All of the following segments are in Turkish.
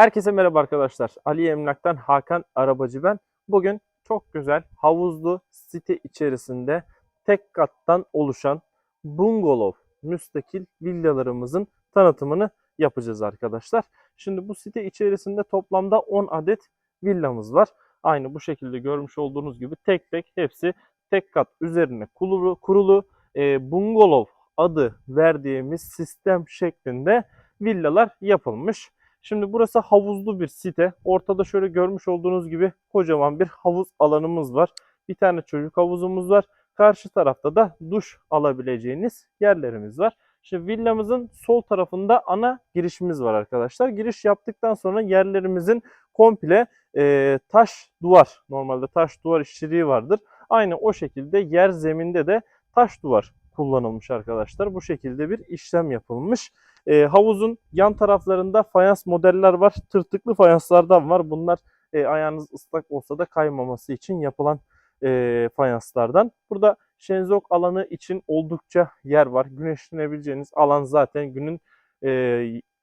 Herkese merhaba arkadaşlar. Ali Emlak'tan Hakan Arabacı ben. Bugün çok güzel havuzlu site içerisinde tek kattan oluşan bungalov müstakil villalarımızın tanıtımını yapacağız arkadaşlar. Şimdi bu site içerisinde toplamda 10 adet villamız var. Aynı bu şekilde görmüş olduğunuz gibi tek tek hepsi tek kat üzerine kurulu, kurulu e, bungalov adı verdiğimiz sistem şeklinde villalar yapılmış. Şimdi burası havuzlu bir site. Ortada şöyle görmüş olduğunuz gibi kocaman bir havuz alanımız var. Bir tane çocuk havuzumuz var. Karşı tarafta da duş alabileceğiniz yerlerimiz var. Şimdi villamızın sol tarafında ana girişimiz var arkadaşlar. Giriş yaptıktan sonra yerlerimizin komple e, taş duvar, normalde taş duvar işçiliği vardır. Aynı o şekilde yer zeminde de taş duvar kullanılmış arkadaşlar. Bu şekilde bir işlem yapılmış. E, havuzun yan taraflarında fayans modeller var. Tırtıklı fayanslardan var. Bunlar e, ayağınız ıslak olsa da kaymaması için yapılan e, fayanslardan. Burada şenzok alanı için oldukça yer var. Güneşlenebileceğiniz alan zaten günün e,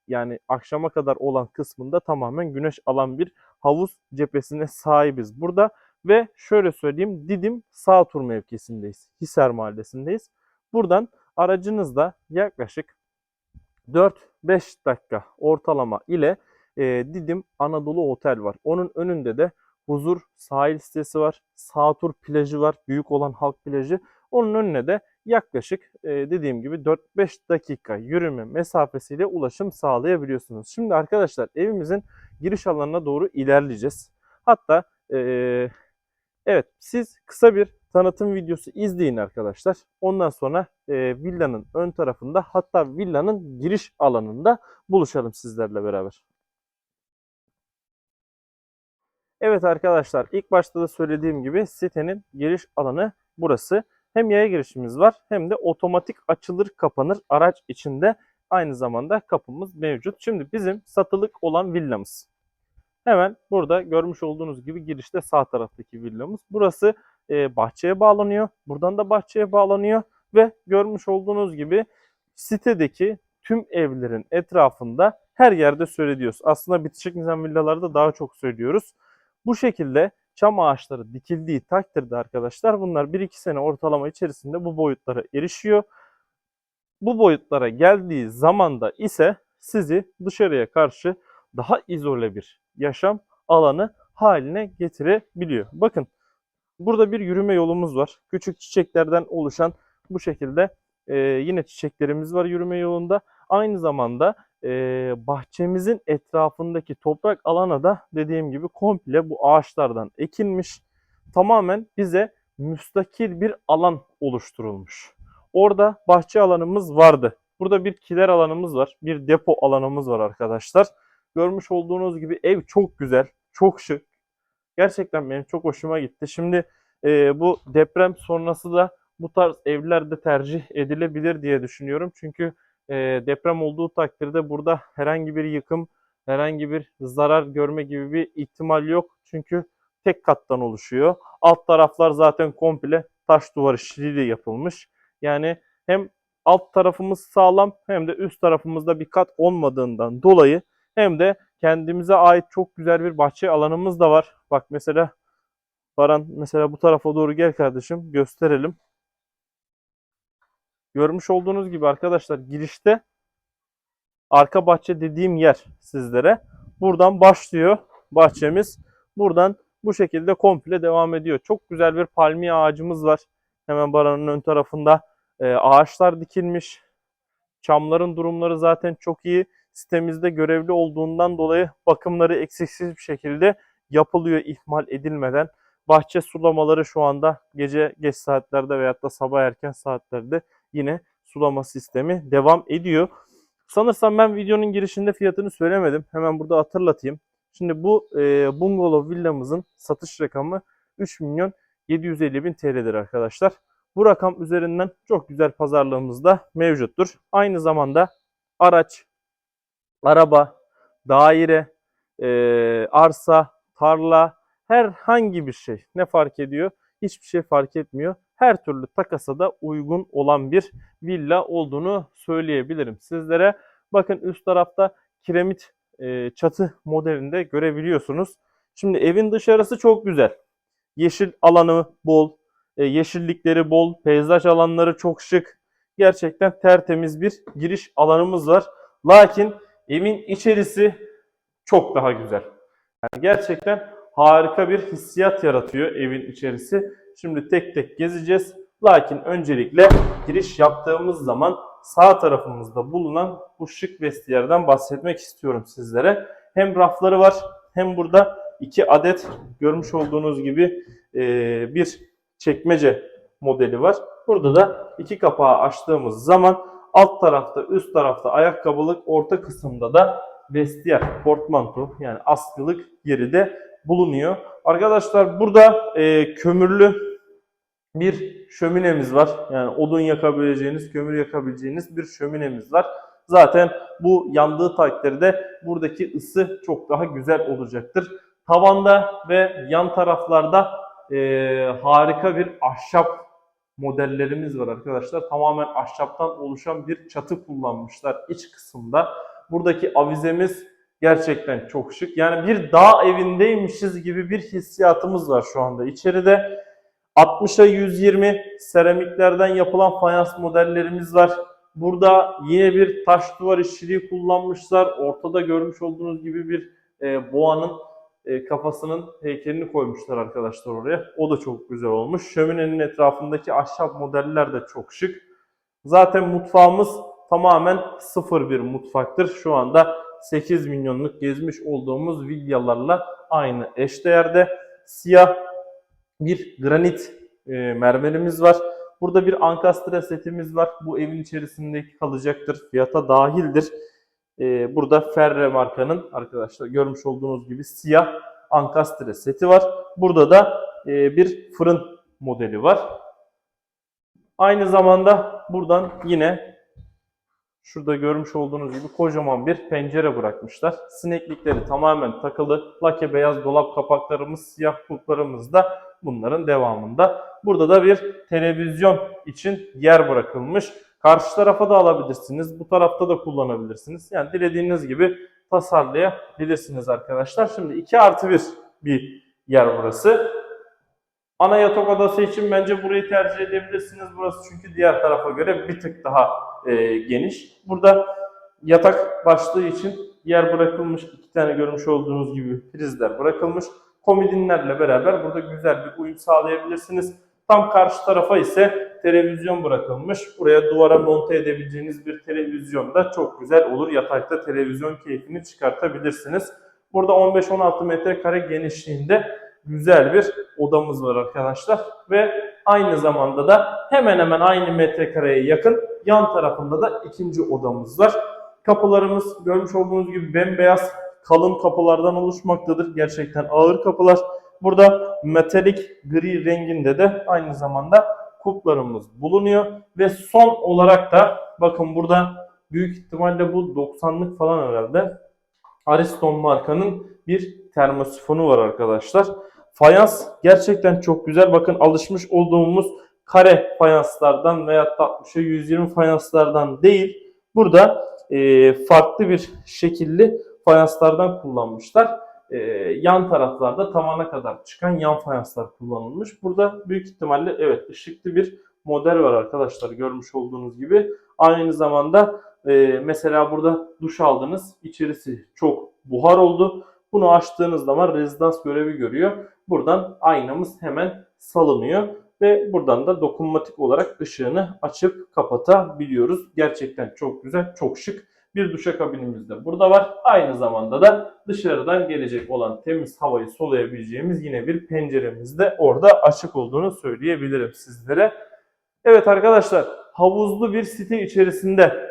yani akşama kadar olan kısmında tamamen güneş alan bir havuz cephesine sahibiz burada. Ve şöyle söyleyeyim Didim sağ tur mevkisindeyiz. Hisar mahallesindeyiz. Buradan aracınızla yaklaşık 4-5 dakika ortalama ile e, Didim Anadolu Otel var. Onun önünde de Huzur sahil sitesi var. Sağtur plajı var. Büyük olan halk plajı. Onun önüne de yaklaşık e, dediğim gibi 4-5 dakika yürüme mesafesiyle ulaşım sağlayabiliyorsunuz. Şimdi arkadaşlar evimizin giriş alanına doğru ilerleyeceğiz. Hatta e, evet siz kısa bir tanıtım videosu izleyin arkadaşlar. Ondan sonra e, villanın ön tarafında hatta villanın giriş alanında buluşalım sizlerle beraber. Evet arkadaşlar ilk başta da söylediğim gibi sitenin giriş alanı burası. Hem yaya girişimiz var hem de otomatik açılır kapanır araç içinde aynı zamanda kapımız mevcut. Şimdi bizim satılık olan villamız. Hemen burada görmüş olduğunuz gibi girişte sağ taraftaki villamız. Burası e, bahçeye bağlanıyor. Buradan da bahçeye bağlanıyor ve görmüş olduğunuz gibi sitedeki tüm evlerin etrafında her yerde söylüyoruz. Aslında bitişik nizam villalarda daha çok söylüyoruz. Bu şekilde çam ağaçları dikildiği takdirde arkadaşlar bunlar 1-2 sene ortalama içerisinde bu boyutlara erişiyor. Bu boyutlara geldiği zamanda ise sizi dışarıya karşı daha izole bir yaşam alanı haline getirebiliyor. Bakın burada bir yürüme yolumuz var. Küçük çiçeklerden oluşan bu şekilde e, yine çiçeklerimiz var yürüme yolunda. Aynı zamanda e, bahçemizin etrafındaki toprak alana da dediğim gibi komple bu ağaçlardan ekilmiş. Tamamen bize müstakil bir alan oluşturulmuş. Orada bahçe alanımız vardı. Burada bir kiler alanımız var. Bir depo alanımız var arkadaşlar. Görmüş olduğunuz gibi ev çok güzel, çok şık. Gerçekten benim çok hoşuma gitti. Şimdi e, bu deprem sonrası da bu tarz evler de tercih edilebilir diye düşünüyorum. Çünkü e, deprem olduğu takdirde burada herhangi bir yıkım, herhangi bir zarar görme gibi bir ihtimal yok. Çünkü tek kattan oluşuyor. Alt taraflar zaten komple taş duvar işçiliğiyle yapılmış. Yani hem alt tarafımız sağlam hem de üst tarafımızda bir kat olmadığından dolayı hem de kendimize ait çok güzel bir bahçe alanımız da var. Bak mesela Baran mesela bu tarafa doğru gel kardeşim gösterelim. Görmüş olduğunuz gibi arkadaşlar girişte arka bahçe dediğim yer sizlere. Buradan başlıyor bahçemiz. Buradan bu şekilde komple devam ediyor. Çok güzel bir palmiye ağacımız var. Hemen baranın ön tarafında e, ağaçlar dikilmiş. Çamların durumları zaten çok iyi. Sitemizde görevli olduğundan dolayı bakımları eksiksiz bir şekilde yapılıyor ihmal edilmeden. Bahçe sulamaları şu anda gece geç saatlerde veyahut da sabah erken saatlerde yine sulama sistemi devam ediyor. Sanırsam ben videonun girişinde fiyatını söylemedim. Hemen burada hatırlatayım. Şimdi bu e, bungalov villamızın satış rakamı 3 milyon 750 bin TL'dir arkadaşlar. Bu rakam üzerinden çok güzel pazarlığımız da mevcuttur. Aynı zamanda araç, araba, daire, e, arsa, tarla, herhangi bir şey ne fark ediyor? Hiçbir şey fark etmiyor. Her türlü takasa da uygun olan bir villa olduğunu söyleyebilirim sizlere. Bakın üst tarafta kiremit e, çatı modelinde görebiliyorsunuz. Şimdi evin dışarısı çok güzel. Yeşil alanı bol, e, yeşillikleri bol, peyzaj alanları çok şık. Gerçekten tertemiz bir giriş alanımız var. Lakin evin içerisi çok daha güzel. Yani gerçekten harika bir hissiyat yaratıyor evin içerisi. Şimdi tek tek gezeceğiz. Lakin öncelikle giriş yaptığımız zaman sağ tarafımızda bulunan bu şık vestiyerden bahsetmek istiyorum sizlere. Hem rafları var hem burada iki adet görmüş olduğunuz gibi e, bir çekmece modeli var. Burada da iki kapağı açtığımız zaman alt tarafta, üst tarafta ayakkabılık, orta kısımda da vestiyer, portmanto yani askılık yeri de bulunuyor. Arkadaşlar burada e, kömürlü bir şöminemiz var. Yani odun yakabileceğiniz, kömür yakabileceğiniz bir şöminemiz var. Zaten bu yandığı takdirde buradaki ısı çok daha güzel olacaktır. Tavanda ve yan taraflarda e, harika bir ahşap modellerimiz var arkadaşlar. Tamamen ahşaptan oluşan bir çatı kullanmışlar iç kısımda. Buradaki avizemiz gerçekten çok şık. Yani bir dağ evindeymişiz gibi bir hissiyatımız var şu anda içeride. 60'a 120 seramiklerden yapılan fayans modellerimiz var. Burada yine bir taş duvar işçiliği kullanmışlar. Ortada görmüş olduğunuz gibi bir e, boğanın e, kafasının heykelini koymuşlar arkadaşlar oraya. O da çok güzel olmuş. Şöminenin etrafındaki ahşap modeller de çok şık. Zaten mutfağımız tamamen sıfır bir mutfaktır. Şu anda 8 milyonluk gezmiş olduğumuz vilyalarla aynı eşdeğerde. Siyah bir granit e, mermerimiz var. Burada bir ankastre setimiz var. Bu evin içerisinde kalacaktır. Fiyata dahildir. E, burada Ferre markanın arkadaşlar görmüş olduğunuz gibi siyah ankastre seti var. Burada da e, bir fırın modeli var. Aynı zamanda buradan yine şurada görmüş olduğunuz gibi kocaman bir pencere bırakmışlar. Sineklikleri tamamen takılı. Lake beyaz dolap kapaklarımız, siyah kulplarımız da bunların devamında. Burada da bir televizyon için yer bırakılmış. Karşı tarafa da alabilirsiniz. Bu tarafta da kullanabilirsiniz. Yani dilediğiniz gibi tasarlayabilirsiniz arkadaşlar. Şimdi 2 artı 1 bir yer burası. Ana yatak odası için bence burayı tercih edebilirsiniz. Burası çünkü diğer tarafa göre bir tık daha e, geniş. Burada yatak başlığı için yer bırakılmış. iki tane görmüş olduğunuz gibi prizler bırakılmış. Komodinlerle beraber burada güzel bir uyum sağlayabilirsiniz. Tam karşı tarafa ise televizyon bırakılmış. Buraya duvara monte edebileceğiniz bir televizyon da çok güzel olur. Yatakta televizyon keyfini çıkartabilirsiniz. Burada 15-16 metrekare genişliğinde güzel bir odamız var arkadaşlar. Ve aynı zamanda da hemen hemen aynı metrekareye yakın yan tarafında da ikinci odamız var. Kapılarımız görmüş olduğunuz gibi bembeyaz kalın kapılardan oluşmaktadır. Gerçekten ağır kapılar. Burada metalik gri renginde de aynı zamanda kuplarımız bulunuyor. Ve son olarak da bakın burada büyük ihtimalle bu 90'lık falan herhalde. Ariston markanın bir termosifonu var arkadaşlar. Fayans gerçekten çok güzel. Bakın alışmış olduğumuz kare fayanslardan veya 60'a 120 fayanslardan değil. Burada e, farklı bir şekilli fayanslardan kullanmışlar. E, yan taraflarda tavana kadar çıkan yan fayanslar kullanılmış. Burada büyük ihtimalle evet ışıklı bir model var arkadaşlar görmüş olduğunuz gibi. Aynı zamanda e, mesela burada duş aldınız. İçerisi çok buhar oldu. Bunu açtığınız zaman rezidans görevi görüyor. Buradan aynamız hemen salınıyor ve buradan da dokunmatik olarak ışığını açıp kapatabiliyoruz. Gerçekten çok güzel, çok şık bir duşakabinimiz de burada var. Aynı zamanda da dışarıdan gelecek olan temiz havayı soluyabileceğimiz yine bir penceremiz de orada açık olduğunu söyleyebilirim sizlere. Evet arkadaşlar havuzlu bir site içerisinde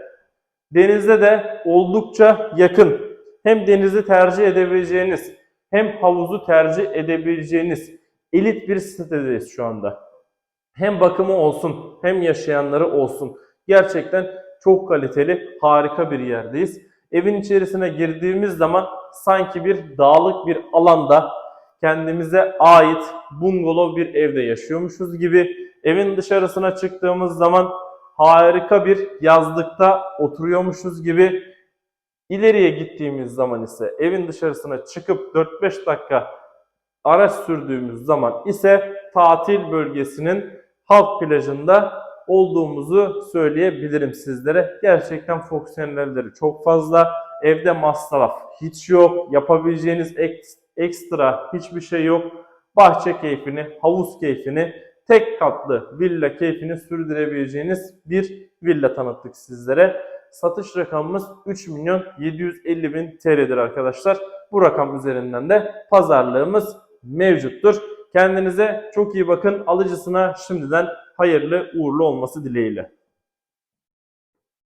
denize de oldukça yakın. Hem denizi tercih edebileceğiniz hem havuzu tercih edebileceğiniz elit bir sitedeyiz şu anda. Hem bakımı olsun hem yaşayanları olsun. Gerçekten çok kaliteli, harika bir yerdeyiz. Evin içerisine girdiğimiz zaman sanki bir dağlık bir alanda kendimize ait bungalov bir evde yaşıyormuşuz gibi. Evin dışarısına çıktığımız zaman harika bir yazlıkta oturuyormuşuz gibi İleriye gittiğimiz zaman ise evin dışarısına çıkıp 4-5 dakika araç sürdüğümüz zaman ise tatil bölgesinin halk plajında olduğumuzu söyleyebilirim sizlere. Gerçekten fonksiyonelleri çok fazla. Evde masraf hiç yok. Yapabileceğiniz ek- ekstra hiçbir şey yok. Bahçe keyfini, havuz keyfini, tek katlı villa keyfini sürdürebileceğiniz bir villa tanıttık sizlere. Satış rakamımız 3 milyon 750 bin TL'dir arkadaşlar. Bu rakam üzerinden de pazarlığımız mevcuttur. Kendinize çok iyi bakın. Alıcısına şimdiden hayırlı uğurlu olması dileğiyle.